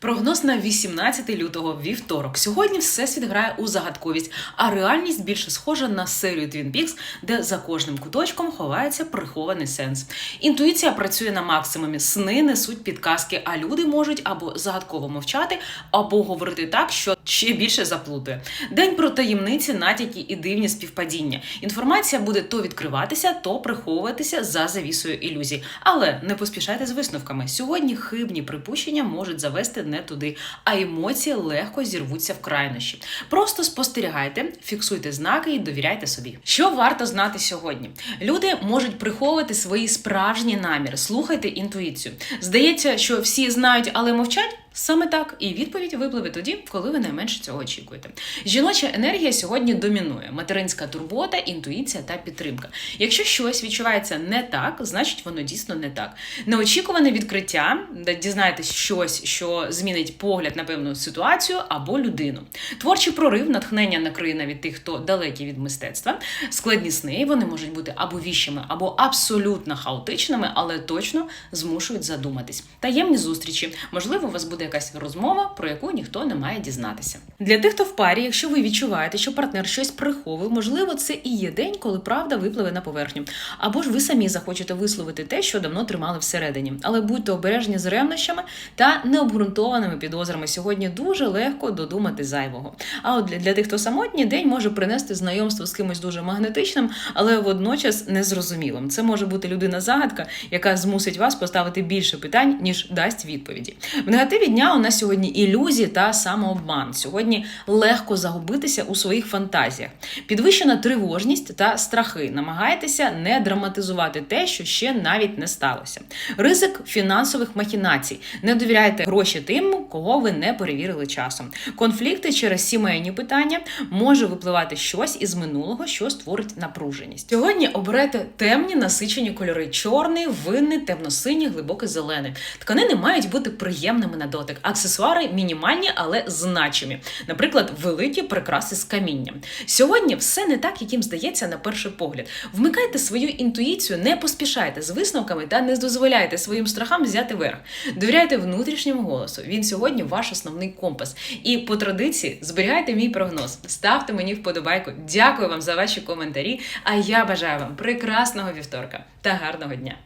Прогноз на 18 лютого вівторок. Сьогодні всесвіт грає у загадковість, а реальність більше схожа на серію Twin Peaks, де за кожним куточком ховається прихований сенс. Інтуїція працює на максимумі, сни несуть підказки, а люди можуть або загадково мовчати, або говорити так, що ще більше заплутує. День про таємниці, натяки і дивні співпадіння. Інформація буде то відкриватися, то приховуватися за завісою ілюзій. Але не поспішайте з висновками. Сьогодні хибні припущення можуть завести не туди, а емоції легко зірвуться в крайнощі. Просто спостерігайте, фіксуйте знаки і довіряйте собі. Що варто знати сьогодні? Люди можуть приховувати свої справжні наміри. Слухайте інтуїцію. Здається, що всі знають, але мовчать. Саме так, і відповідь випливе тоді, коли ви найменше цього очікуєте. Жіноча енергія сьогодні домінує: материнська турбота, інтуїція та підтримка. Якщо щось відчувається не так, значить воно дійсно не так. Неочікуване відкриття, де дізнаєтесь щось, що змінить погляд на певну ситуацію або людину. Творчий прорив, натхнення накриє навіть тих, хто далекий від мистецтва. Складні сни вони можуть бути або віщими, або абсолютно хаотичними, але точно змушують задуматись. Таємні зустрічі, можливо, у вас буде якась розмова, про яку ніхто не має дізнатися. Для тих, хто в парі, якщо ви відчуваєте, що партнер щось приховує, можливо, це і є день, коли правда випливе на поверхню. Або ж ви самі захочете висловити те, що давно тримали всередині. Але будьте обережні з ревнощами та необґрунтованими підозрами. Сьогодні дуже легко додумати зайвого. А от для, для тих, хто самотній, день може принести знайомство з кимось дуже магнетичним, але водночас незрозумілим. Це може бути людина-загадка, яка змусить вас поставити більше питань, ніж дасть відповіді. В негативі дня у нас сьогодні ілюзії та самообман. Сьогодні легко загубитися у своїх фантазіях. Підвищена тривожність та страхи. Намагайтеся не драматизувати те, що ще навіть не сталося. Ризик фінансових махінацій. Не довіряйте гроші тим, кого ви не перевірили часом. Конфлікти через сімейні питання може випливати щось із минулого, що створить напруженість. Сьогодні оберете темні насичені кольори: чорний, винний, темно-синій, глибокий зелений. Тканини мають бути приємними на дотик. Аксесуари мінімальні, але значимі. Наприклад, великі прикраси з камінням. Сьогодні все не так, яким здається на перший погляд. Вмикайте свою інтуїцію, не поспішайте з висновками та не дозволяйте своїм страхам взяти верх. Довіряйте внутрішньому голосу. Він сьогодні ваш основний компас. І по традиції зберігайте мій прогноз. Ставте мені вподобайку. Дякую вам за ваші коментарі. А я бажаю вам прекрасного вівторка та гарного дня.